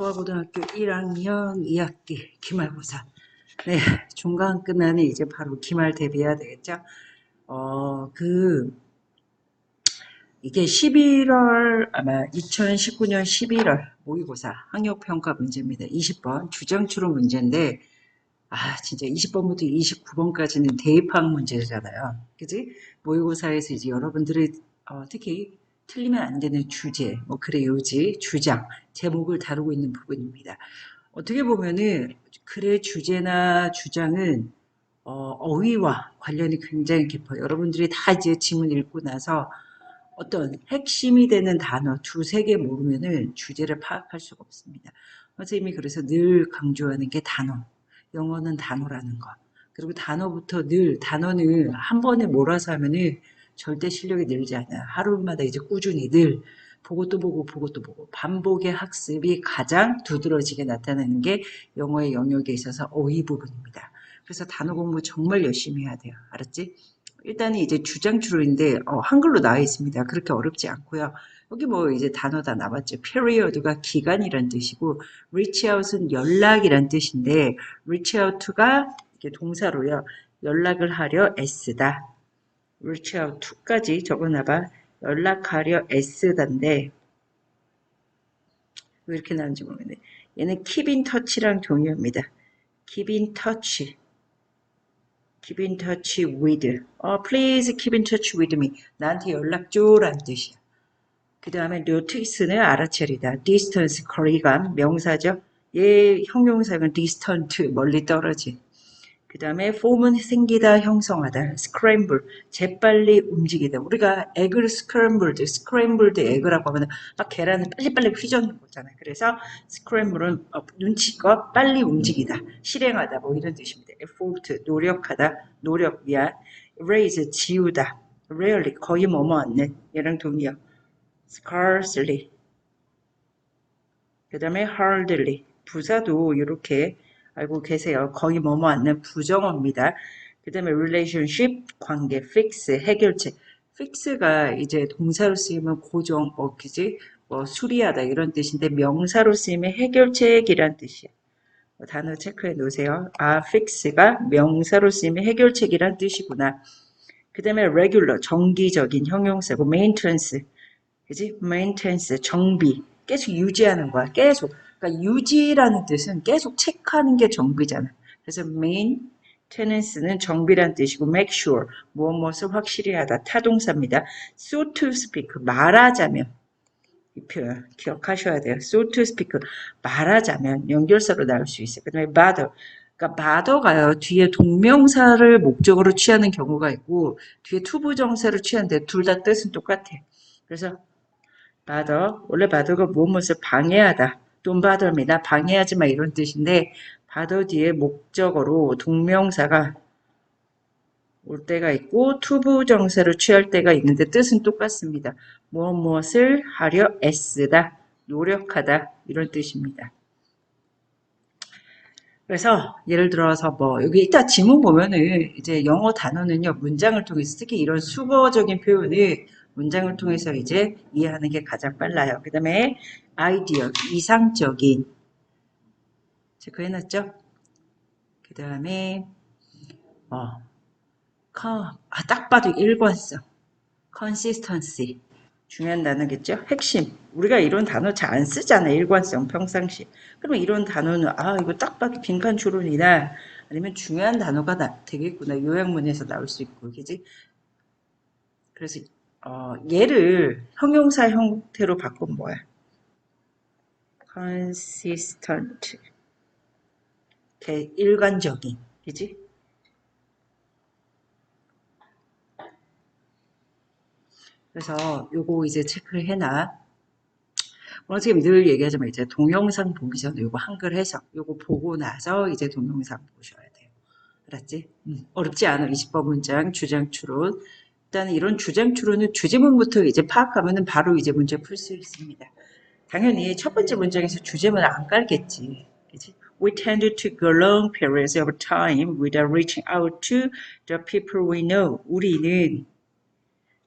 서화고등학교 1학년 2학기 기말고사. 네, 중간 끝나니 이제 바로 기말 대비해야 되겠죠. 어, 그, 이게 11월, 아마 2019년 11월 모의고사 학력평가 문제입니다. 20번 주장추론 문제인데, 아, 진짜 20번부터 29번까지는 대입학 문제잖아요. 그지? 모의고사에서 이제 여러분들이, 어, 특히 틀리면 안 되는 주제, 뭐, 그래, 요지, 주장, 제목을 다루고 있는 부분입니다. 어떻게 보면은, 글의 주제나 주장은, 어, 어휘와 관련이 굉장히 깊어요. 여러분들이 다 이제 지문 읽고 나서 어떤 핵심이 되는 단어 두세 개 모르면은 주제를 파악할 수가 없습니다. 선생님이 그래서 늘 강조하는 게 단어. 영어는 단어라는 거. 그리고 단어부터 늘 단어는 한 번에 몰아서 하면은 절대 실력이 늘지 않아요. 하루마다 이제 꾸준히 늘 보고 또 보고 보고 또 보고 반복의 학습이 가장 두드러지게 나타나는 게 영어의 영역에 있어서 어휘 부분입니다. 그래서 단어 공부 정말 열심히 해야 돼요. 알았지? 일단은 이제 주장추론인데 어, 한글로 나와 있습니다. 그렇게 어렵지 않고요. 여기 뭐 이제 단어 다 나왔죠. period가 기간이란 뜻이고 reach out은 연락이란 뜻인데 reach out to가 이게 동사로요. 연락을 하려 애쓰다. Reach out to까지 적어놔봐. 연락하려 애쓰다인데 왜 이렇게 나는지 모르겠네. 얘는 keep in touch랑 동의어입니다. keep in touch. keep in touch with. 어, please keep in touch with me. 나한테 연락 줘라는 뜻이야. 그 다음에 notice는 알아차리다. distance, 거리감, 명사죠. 얘 형용사는 distant, 멀리 떨어진. 그 다음에 form은 생기다, 형성하다. scramble, 재빨리 움직이다. 우리가 egg를 scrambled, scrambled egg라고 하면 막 계란을 빨리빨리 휘저는 거잖아요. 그래서 scramble은 어, 눈치껏 빨리 움직이다, 실행하다 뭐 이런 뜻입니다. effort, 노력하다, 노력, 미안. erase, 지우다. rarely, 거의 뭐뭐 않는 얘랑 동의어. scarcely. 그 다음에 hardly. 부사도 이렇게 알고 계세요. 거의 뭐뭐 않는 부정어입니다. 그 다음에 relationship, 관계, fix, 해결책. fix가 이제 동사로 쓰이면 고정, 뭐, 그지? 뭐, 수리하다 이런 뜻인데 명사로 쓰이면 해결책이란 뜻이에요. 뭐 단어 체크해 놓으세요. 아, fix가 명사로 쓰이면 해결책이란 뜻이구나. 그 다음에 regular, 정기적인 형용사고 maintenance, 그지? maintenance, 정비. 계속 유지하는 거야. 계속. 그러니까 유지라는 뜻은 계속 체크하는 게 정비잖아. 그래서 maintenance는 정비란 뜻이고 make sure, 무엇 무엇을 확실히 하다. 타동사입니다. so to speak, 말하자면. 이 표현 기억하셔야 돼요. so to speak, 말하자면 연결사로 나올 수 있어요. 그 다음에 bother. 그러니까 bother가요. 뒤에 동명사를 목적으로 취하는 경우가 있고 뒤에 투부정사를 취하는데 둘 다 뜻은 똑같아. 그래서 bother, 원래 bother가 무엇을 방해하다. Don't bother me, 나 방해하지 마 이런 뜻인데 bother 뒤에 목적어로 동명사가 올 때가 있고 투부 정사를 취할 때가 있는데 뜻은 똑같습니다. 무엇 무엇을 하려 애쓰다, 노력하다 이런 뜻입니다. 그래서 예를 들어서 뭐 여기 이따 지문 보면은 이제 영어 단어는요 문장을 통해서 특히 이런 수거적인 표현을 문장을 통해서 이제 이해하는 게 가장 빨라요. 그 다음에 아이디어, 이상적인 체크해놨죠? 그 다음에 어, 아, 딱 봐도 일관성, consistency 중요한 단어겠죠? 핵심. 우리가 이런 단어 잘 안 쓰잖아요. 일관성, 평상시. 그러면 이런 단어는 아 이거 딱 봐도 빈칸 추론이나 아니면 중요한 단어가 나, 되겠구나. 요약문에서 나올 수 있고, 그지? 그래서 어, 얘를 형용사 형태로 바꾸면 뭐야? Consistent. 이렇게 일관적인. 그지? 그래서 요거 이제 체크를 해놔. 오늘 지금 늘 얘기하지만 이제 동영상 보기 전에 요거 한글 해석, 요거 보고 나서 이제 동영상 보셔야 돼요. 알았지? 음, 어렵지 않아. 20번 문장, 주장 추론. 일단 이런 주장 추론은 주제문부터 이제 파악하면은 바로 이제 문제 풀 수 있습니다. 당연히 첫 번째 문장에서 주제문 안 깔겠지. 그치? We tend to go long periods of time without reaching out to the people we know. 우리는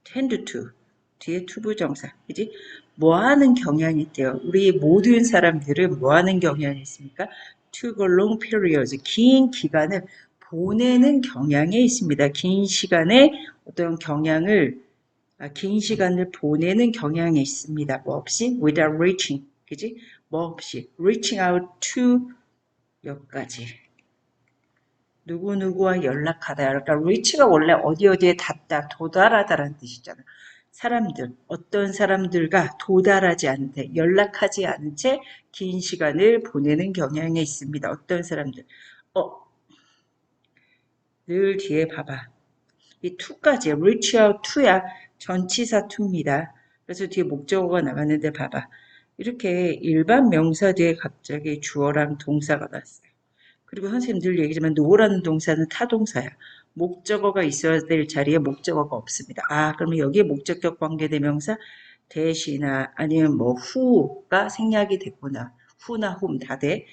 tend to 뒤에 투부정사, 그지? 뭐 하는 경향이 있대요. 우리 모든 사람들은 뭐 하는 경향이 있습니까? to go long periods. 긴 기간을 보내는 경향이 있습니다. 긴 시간에 어떤 경향을, 아, 긴 시간을 보내는 경향이 있습니다. 뭐 없이? without reaching. 그지? 뭐 없이. reaching out to 여기까지. 누구누구와 연락하다. 그러니까 reach가 원래 어디 어디에 닿다, 도달하다라는 뜻이잖아. 사람들, 어떤 사람들과 도달하지 채, 연락하지 않은 채 긴 시간을 보내는 경향이 있습니다. 어떤 사람들. 어, 늘 뒤에 봐봐. 이 to까지, reach out to야 전치사 to입니다. 그래서 뒤에 목적어가 나왔는데 봐봐. 이렇게 일반 명사 뒤에 갑자기 주어랑 동사가 났어요. 그리고 선생님 늘 얘기지만 노라는 동사는 타동사야. 목적어가 있어야 될 자리에 목적어가 없습니다. 아, 그러면 여기에 목적격 관계대명사 대시나 아니면 뭐 후가 생략이 됐구나. 후나 홈 다 돼.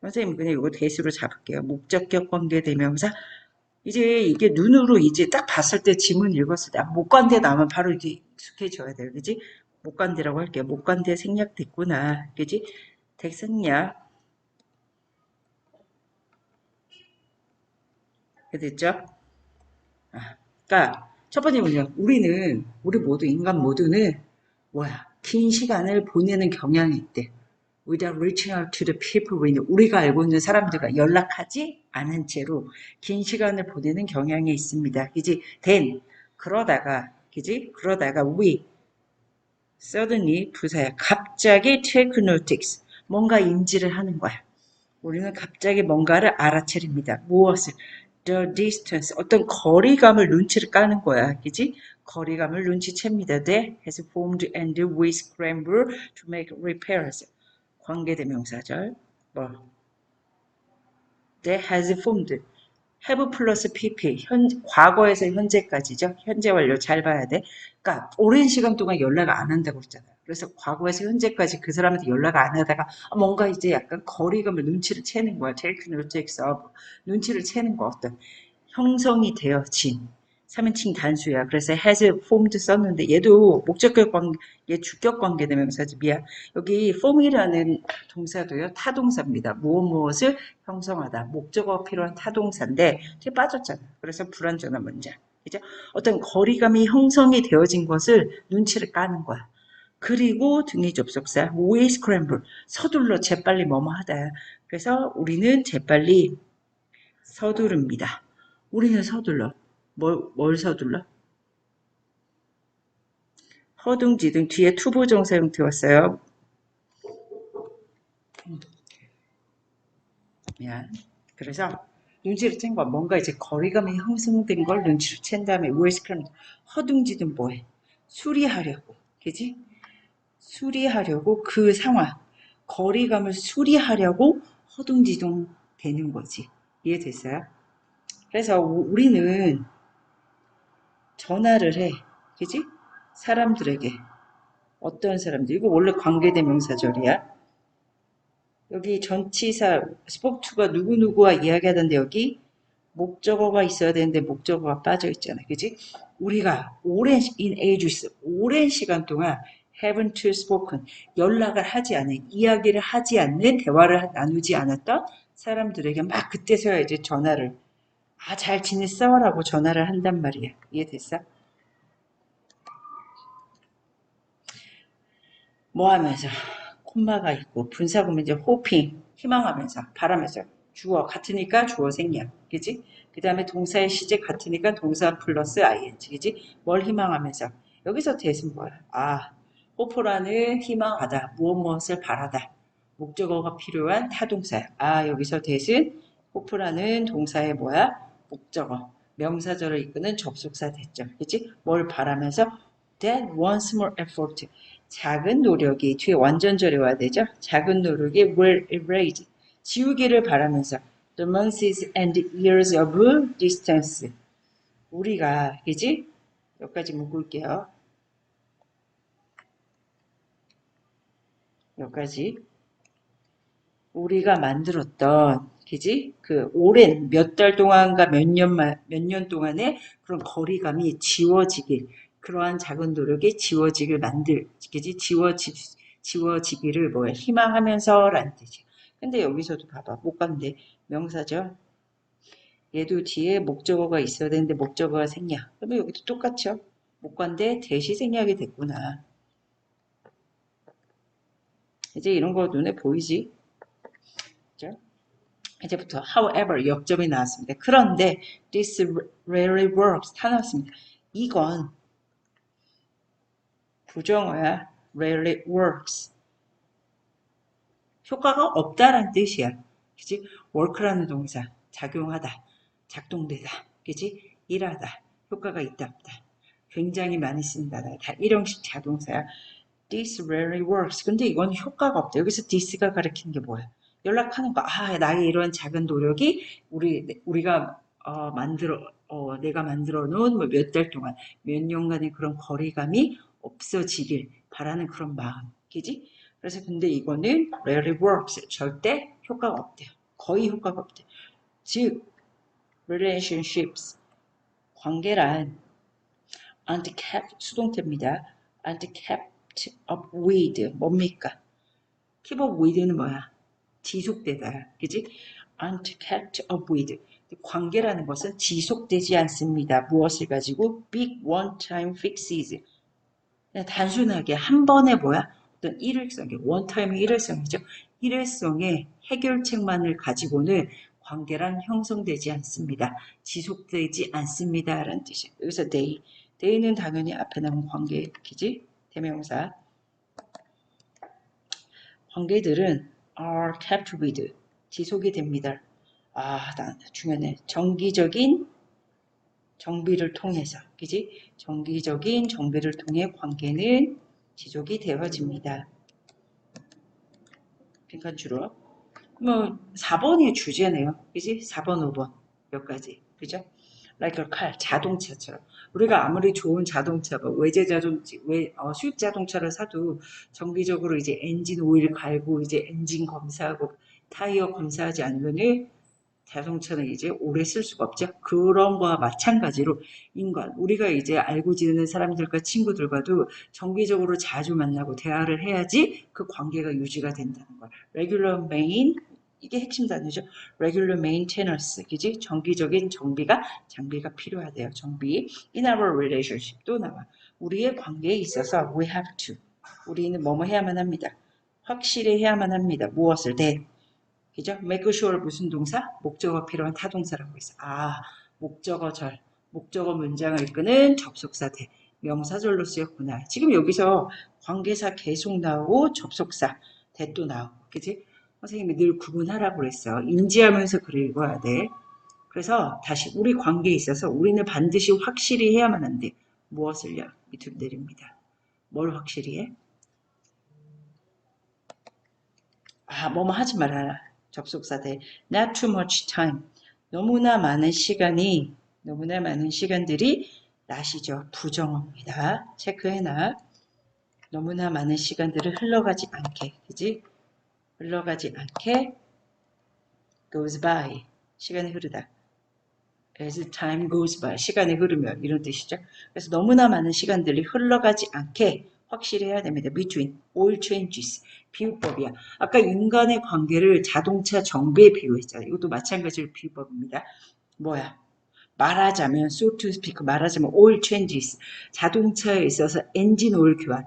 선생님 그냥 이거 대시로 잡을게요. 목적격 관계대명사 이제 이게 눈으로 이제 딱 봤을 때 지문 읽었을 때 아, 목관대 나오면 바로 이제 익숙해져야 돼요. 그지? 목관대라고 할게요. 목관대 생략됐구나. 그지? 대생략. 됐죠? 아, 그러니까 첫 번째 문제 우리는 우리 모두 인간 모두는 뭐야 긴 시간을 보내는 경향이 있대. Without reaching out to the people we know. 우리가 알고 있는 사람들과 연락하지 않은 채로 긴 시간을 보내는 경향이 있습니다. 그지? then 그러다가 그지? 그러다가 we suddenly 부사야 갑자기 take notice 뭔가 인지를 하는 거야. 우리는 갑자기 뭔가를 알아차립니다. 무엇을? the distance 어떤 거리감을 눈치를 까는 거야. 그지? 거리감을 눈치챕니다. They has formed and we scramble to make repairs. 관계대명사절. 뭐 They has formed. have 플러스 pp. 현, 과거에서 현재까지죠. 현재 완료 잘 봐야 돼. 그러니까 오랜 시간 동안 연락 안 한다고 했잖아요. 그래서 과거에서 현재까지 그 사람한테 연락 안 하다가 뭔가 이제 약간 거리감을 눈치를 채는 거야. take notice of. 눈치를 채는 거 어떤 형성이 되어진 3인칭 단수야. 그래서 has formed 썼는데 얘도 목적격 관계, 얘 주격 관계 대명사지. 미안. 여기 form이라는 동사도요. 타동사입니다. 무엇 무엇을 형성하다. 목적어가 필요한 타동사인데 뒤에 빠졌잖아. 그래서 불완전한 문장. 그죠? 어떤 거리감이 형성이 되어진 것을 눈치를 까는 거야. 그리고 등위 접속사 we scramble 서둘러 재빨리 뭐뭐 하다. 그래서 우리는 재빨리 서두릅니다. 우리는 서둘러. 뭘, 뭘 서둘러? 허둥지둥 뒤에 투부정사 형태 왔어요. 미안. 그래서 눈치를 챈 거야. 뭔가 이제 거리감이 형성된 걸 눈치를 챈 다음에 우회시키는 허둥지둥 뭐해? 수리하려고. 그지? 수리하려고 그 상황, 거리감을 수리하려고 허둥지둥 되는 거지. 이해됐어요? 그래서 우- 우리는 전화를 해. 그지? 사람들에게. 어떤 사람들. 이거 원래 관계대명사절이야. 여기 전치사 스포투가 누구누구와 이야기하던데 여기 목적어가 있어야 되는데 목적어가 빠져 있잖아. 그지? 우리가 오랜 시- in ages 오랜 시간 동안 haven't spoken 연락을 하지 않은 이야기를 하지 않는 대화를 나누지 않았던 사람들에게 막 그때서야 이제 전화를 아 잘 지냈어 라고 전화를 한단 말이야. 이해됐어? 뭐 하면서 콤마가 있고 분사구면 이제 호핑 희망하면서 바라면서 주어 같으니까 주어 생략 그지? 그 다음에 동사의 시제 같으니까 동사 플러스 ing 그지? 뭘 희망하면서 여기서 대신 뭐야? 아 호포라는 희망하다 무엇 무엇을 바라다 목적어가 필요한 타동사야. 아 여기서 대신 호프라는 동사의 뭐야? 목적어 명사절을 이끄는 접속사 됐죠. 그치? 뭘 바라면서 that once more effort 작은 노력이 뒤에 완전절이 와야 되죠. 작은 노력이 will erase 지우기를 바라면서 the months and years of distance 우리가 그지? 여기까지 묶을게요. 여기까지 우리가 만들었던 그지? 그 오랜 몇 달 동안과 몇 년, 몇년 동안의 그런 거리감이 지워지길 그러한 작은 노력이 지워지길 만들, 그지? 지워지, 지워지기를 뭐야? 희망하면서 라는 뜻이야. 근데 여기서도 봐봐. 못 갔는데 명사죠? 얘도 뒤에 목적어가 있어야 되는데 목적어가 생략. 그러면 여기도 똑같죠? 못 간데 대시 생략이 됐구나. 이제 이런 거 눈에 보이지? 이제부터 however 역점이 나왔습니다. 그런데 this rarely works 다 나왔습니다. 이건 부정어야. rarely works. 효과가 없다라는 뜻이야. 그지? work라는 동사. 작용하다. 작동되다. 그지? 일하다. 효과가 있다 없다. 굉장히 많이 쓴다. 다 일형식 자동사야. This rarely works. 근데 이건 효과가 없다. 여기서 this가 가리키는 게 뭐야? 연락하는 거. 아, 나의 이런 작은 노력이 우리 우리가 어, 만들어 어, 내가 만들어 놓은 뭐 몇 달 동안 몇 년간의 그런 거리감이 없어지길 바라는 그런 마음. 그지? 그래서 근데 이거는 rarely works. 절대 효과가 없대요. 거의 효과가 없대요. 즉 relationships 관계란 aren't kept 수동태입니다. aren't kept up with 뭡니까? keep up with는 뭐야? 지속되다. 그지? aren't kept with 관계라는 것은 지속되지 않습니다. 무엇을 가지고? big one-time fixes 단순하게 한 번에 뭐야? 어떤 일회성의 원타임의 일회성이죠. 일회성의 해결책만을 가지고는 관계란 형성되지 않습니다. 지속되지 않습니다. 라는 뜻이에요. 여기서 they, they는 당연히 앞에 나온 관계이지 대명사. 관계들은 are kept with, 지속이 됩니다. 아, 나 중요하네. 정기적인 정비를 통해서, 그지? 정기적인 정비를 통해 관계는 지속이 되어집니다. 빈칸 줄어. 뭐 4번이 주제네요. 그지? 4번, 5번 몇 가지. 그죠? Like a car, 자동차처럼. 우리가 아무리 좋은 자동차, 뭐 외제 자동차, 외, 어, 수입 자동차를 사도 정기적으로 이제 엔진 오일 갈고 이제 엔진 검사하고 타이어 검사하지 않으면은 자동차는 이제 오래 쓸 수가 없죠. 그런 거와 마찬가지로 인간, 우리가 이제 알고 지내는 사람들과 친구들과도 정기적으로 자주 만나고 대화를 해야지 그 관계가 유지가 된다는 거야. regular main, 이게 핵심 단어죠. regular maintenance, 그지? 정기적인 정비가, 장비가 필요하대요. 정비. in our relationship 또 나와. 우리의 관계에 있어서 we have to. 우리는 뭐뭐 해야만 합니다. 확실히 해야만 합니다. 무엇을? that. 그죠? make sure 무슨 동사? 목적어 필요한 타동사라고 있어. 아, 목적어 절. 목적어 문장을 이끄는 접속사 대 명사절로 쓰였구나. 지금 여기서 관계사 계속 나오고 접속사 대또 나오고 그지? 선생님이 늘 구분하라고 그랬어. 인지하면서 글을 읽어야 돼. 그래서 다시 우리 관계에 있어서 우리는 반드시 확실히 해야만 한대. 무엇을요? 밑으로 내립니다. 뭘 확실히 해? 아, 뭐뭐 하지 말아라. 접속사 대 not too much time. 너무나 많은 시간이 너무나 많은 시간들이 나시죠. 부정어입니다. 체크해놔. 너무나 많은 시간들을 흘러가지 않게. 그지? 흘러가지 않게 goes by. 시간이 흐르다. as time goes by. 시간이 흐르면 이런 뜻이죠. 그래서 너무나 많은 시간들이 흘러가지 않게 확실히 해야 됩니다. between all changes. 비유법이야. 아까 인간의 관계를 자동차 정비에 비유했잖아요. 이것도 마찬가지로 비유법입니다. 뭐야? 말하자면 so to speak 말하자면 oil changes 자동차에 있어서 엔진 오일 교환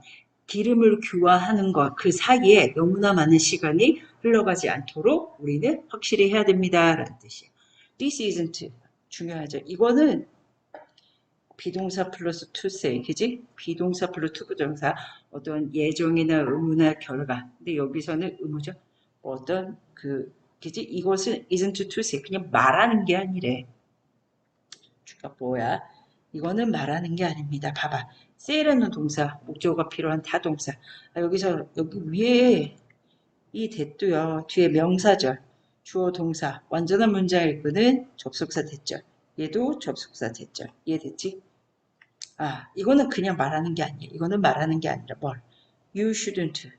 기름을 교환하는 것 그 사이에 너무나 많은 시간이 흘러가지 않도록 우리는 확실히 해야 됩니다 라는 뜻이에요. This isn't 중요하죠. 이거는 비동사 플러스 to say 그지? 비동사 플러스 to 부정사. 어떤 예정이나 의무나 결과. 근데 여기서는 의무죠. 뭐 어떤 그 그지? 이것은 isn't to say 그냥 말하는 게 아니래. 주가 뭐야? 이거는 말하는 게 아닙니다. 봐봐. say라는 동사, 목적어가 필요한 타동사. 아, 여기서 여기 위에 이 대도요. 뒤에 명사절, 주어 동사, 완전한 문장을 이끄는 접속사 대절. 얘도 접속사 대절. 이해됐지? 아, 이거는 그냥 말하는 게 아니에요. 이거는 말하는 게 아니라 뭘? You shouldn't.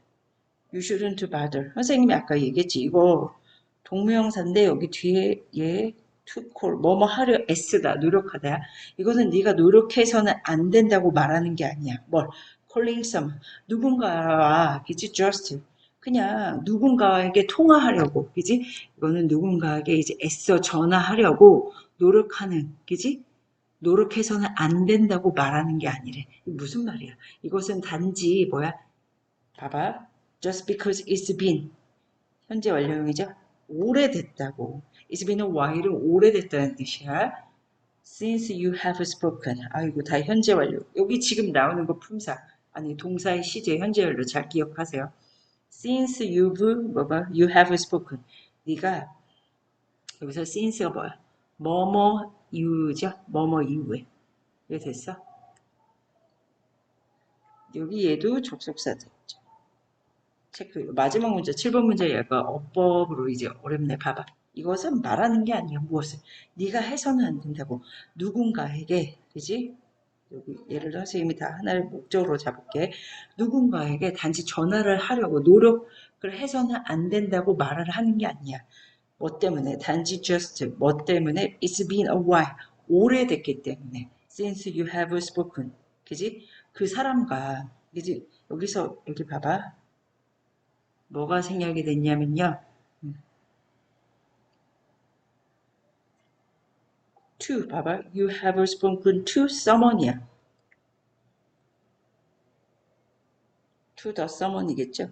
You shouldn't bother. 선생님이 아까 얘기했지. 이거 동명사인데 여기 뒤에 얘 call 뭐뭐 하려 애쓰다 노력하다. 이거는 네가 노력해서는 안 된다고 말하는 게 아니야. 뭘? Calling some 누군가와 그지 just. 그냥 누군가에게 통화하려고 그지 이거는 누군가에게 이제 애써 전화하려고 노력하는 그지 노력해서는 안 된다고 말하는 게 아니래. 무슨 말이야? 이것은 단지 뭐야? 봐봐. Just because it's been. 현재 완료형이죠? 오래됐다고 It's been a while은 오래됐다는 뜻이야. Since you have spoken. 아이고 다 현재 완료. 여기 지금 나오는 거 품사. 아니 동사의 시제 현재 완료 잘 기억하세요. Since you've 뭐봐? You have spoken. 네가 여기서 since가 뭐야? 뭐뭐 이유죠? 뭐뭐 이후에. 이해 됐어? 여기 얘도 접속사 됐죠. 체크. 마지막 문제 7번 문제 얘가 어법으로 이제 어렵네. 봐봐. 이것은 말하는 게 아니야. 무엇을? 네가 해서는 안 된다고. 누군가에게, 그지? 여기 예를 들어 선생님이 다 하나를 목적으로 잡을게. 누군가에게 단지 전화를 하려고 노력을 해서는 안 된다고 말을 하는 게 아니야. 뭐 때문에? 단지 just 뭐 때문에? It's been a while. 오래됐기 때문에. Since you have spoken. 그지? 그 사람과 그지? 여기서 여기 봐봐. 뭐가 생략이 됐냐면요. To 봐봐. You have spoken to someone이야. to the someone이겠죠.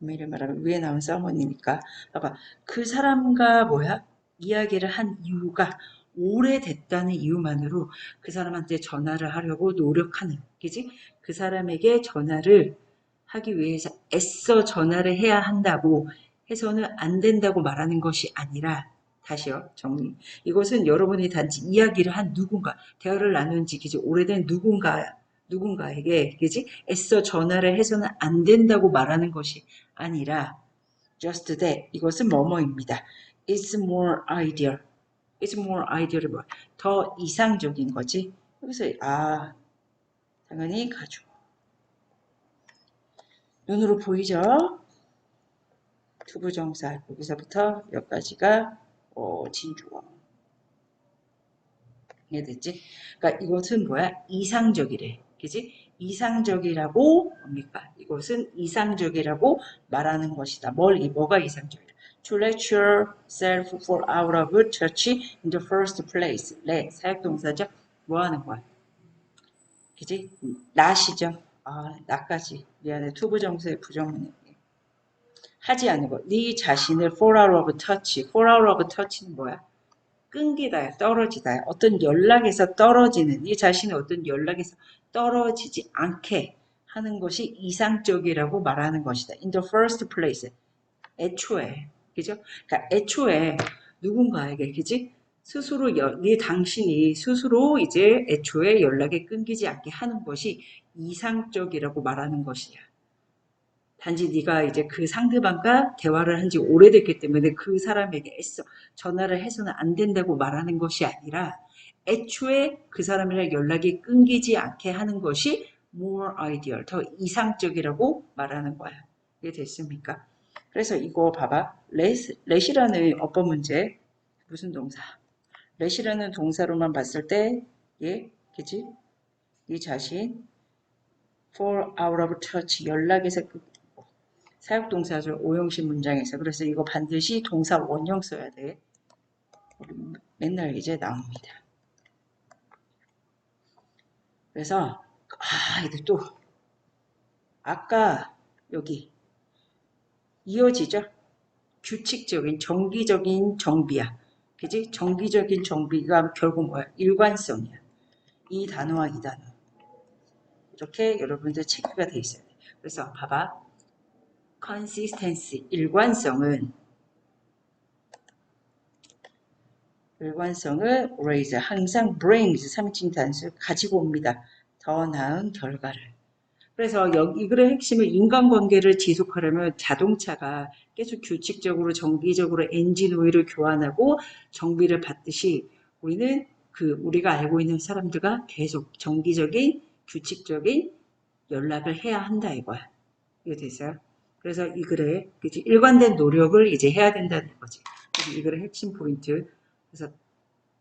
엄밀히 말하면 위에 나온 someone이니까 봐봐. 그 사람과 뭐야? 이야기를 한 이유가 오래됐다는 이유만으로 그 사람한테 전화를 하려고 노력하는 그지? 그 사람에게 전화를 하기 위해서 애써 전화를 해야 한다고 해서는 안 된다고 말하는 것이 아니라 다시요 정리. 이것은 여러분이 단지 이야기를 한 누군가 대화를 나눈 지 그지 오래된 누군가 누군가에게 그지? 애써 전화를 해서는 안 된다고 말하는 것이 아니라 just that. 이것은 뭐뭐입니다. It's more ideal. It's more ideal 뭐, 더 이상적인 거지? 여기서 아 당연히 가죠 눈으로 보이죠? 투부정사 여기서부터 여기까지가 어, 진주어. 이해됐지? 그러니까 이것은 뭐야? 이상적이래. 그지? 이상적이라고 뭡니까? 이것은 이상적이라고 말하는 것이다. 뭘, 이 뭐가 이상적이다? To let yourself fall out of touch in the first place. 네, 사역동사죠? 뭐 하는 거야? 그지? 낫이죠? 아, 나까지. 미안해. 투부정사의 부정문이. 하지 않고 네 자신을 fall out of touch, fall out of touch는 뭐야? 끊기다, 떨어지다. 어떤 연락에서 떨어지는 네 자신의 어떤 연락에서 떨어지지 않게 하는 것이 이상적이라고 말하는 것이다. In the first place, 애초에, 그죠? 그러니까 애초에 누군가에게, 그지? 스스로 여, 네 당신이 스스로 이제 애초에 연락에 끊기지 않게 하는 것이 이상적이라고 말하는 것이야. 단지 네가 이제 그 상대방과 대화를 한 지 오래됐기 때문에 그 사람에게 애써 전화를 해서는 안 된다고 말하는 것이 아니라 애초에 그 사람이랑 연락이 끊기지 않게 하는 것이 more ideal, 더 이상적이라고 말하는 거야. 이게 됐습니까? 그래서 이거 봐봐. let, let이라는 어법 문제 무슨 동사? let이라는 동사로만 봤을 때 예, 그지? 네 자신 fall out of touch 연락에서 사역동사죠. 오형식 문장에서. 그래서 이거 반드시 동사 원형 써야 돼. 맨날 이제 나옵니다. 그래서 아 이제 또 아까 여기 이어지죠. 규칙적인 정기적인 정비야. 그지? 정기적인 정비가 결국 뭐야? 일관성이야. 이 단어와 이 단어. 이렇게 여러분들 체크가 돼 있어야 돼. 그래서 봐봐. Consistency, 일관성은 일관성을 raise, 항상 brings, 3인칭 단수 가지고 옵니다. 더 나은 결과를. 그래서 여기 이 글의 핵심은 인간관계를 지속하려면 자동차가 계속 규칙적으로 정기적으로 엔진 오일을 교환하고 정비를 받듯이 우리는 그 우리가 알고 있는 사람들과 계속 정기적인 규칙적인 연락을 해야 한다 이거야. 이거 됐어요? 그래서 이 글에 그치, 일관된 노력을 이제 해야 된다는 거지. 이 글의 핵심 포인트. 그래서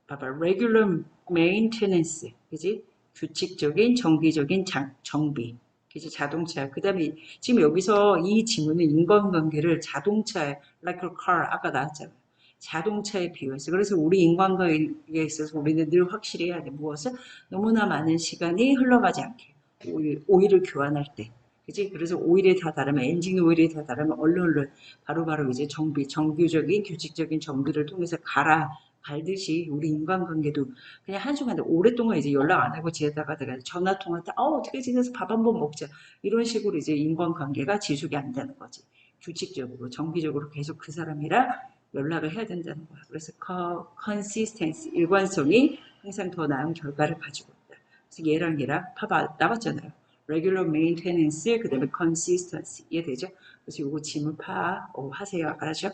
봐봐. regular maintenance. 그지? 규칙적인 정기적인 장, 정비. 그지? 자동차. 그 다음에 지금 여기서 이 지문은 인간관계를 자동차에 like a car 아까 나왔잖아. 자동차에 비유해서. 그래서 우리 인간관계에 있어서 우리는 늘 확실히 해야 돼. 무엇을? 너무나 많은 시간이 흘러가지 않게. 오일, 오일을 교환할 때. 그지? 그래서 오일이 다 다르면, 엔진 오일이 다 다르면, 얼른 얼른 바로바로 이제 정비, 정규적인, 규칙적인 정비를 통해서 갈아, 갈듯이 우리 인간관계도 그냥 한순간에 오랫동안 이제 연락 안 하고 지내다가 내가 전화 통화 때, 어, 어떻게 지내서 밥 한 번 먹자. 이런 식으로 이제 인간관계가 지속이 안 되는 거지. 규칙적으로, 정기적으로 계속 그 사람이랑 연락을 해야 된다는 거야. 그래서 co- consistency, 일관성이 항상 더 나은 결과를 가지고 있다. 그래서 얘랑 얘랑 봐봐, 나왔잖아요. Regular maintenance, 그 다음에 consistency. 이해되죠? 그래서 요거 지문 파, 어, 하세요. 알았죠?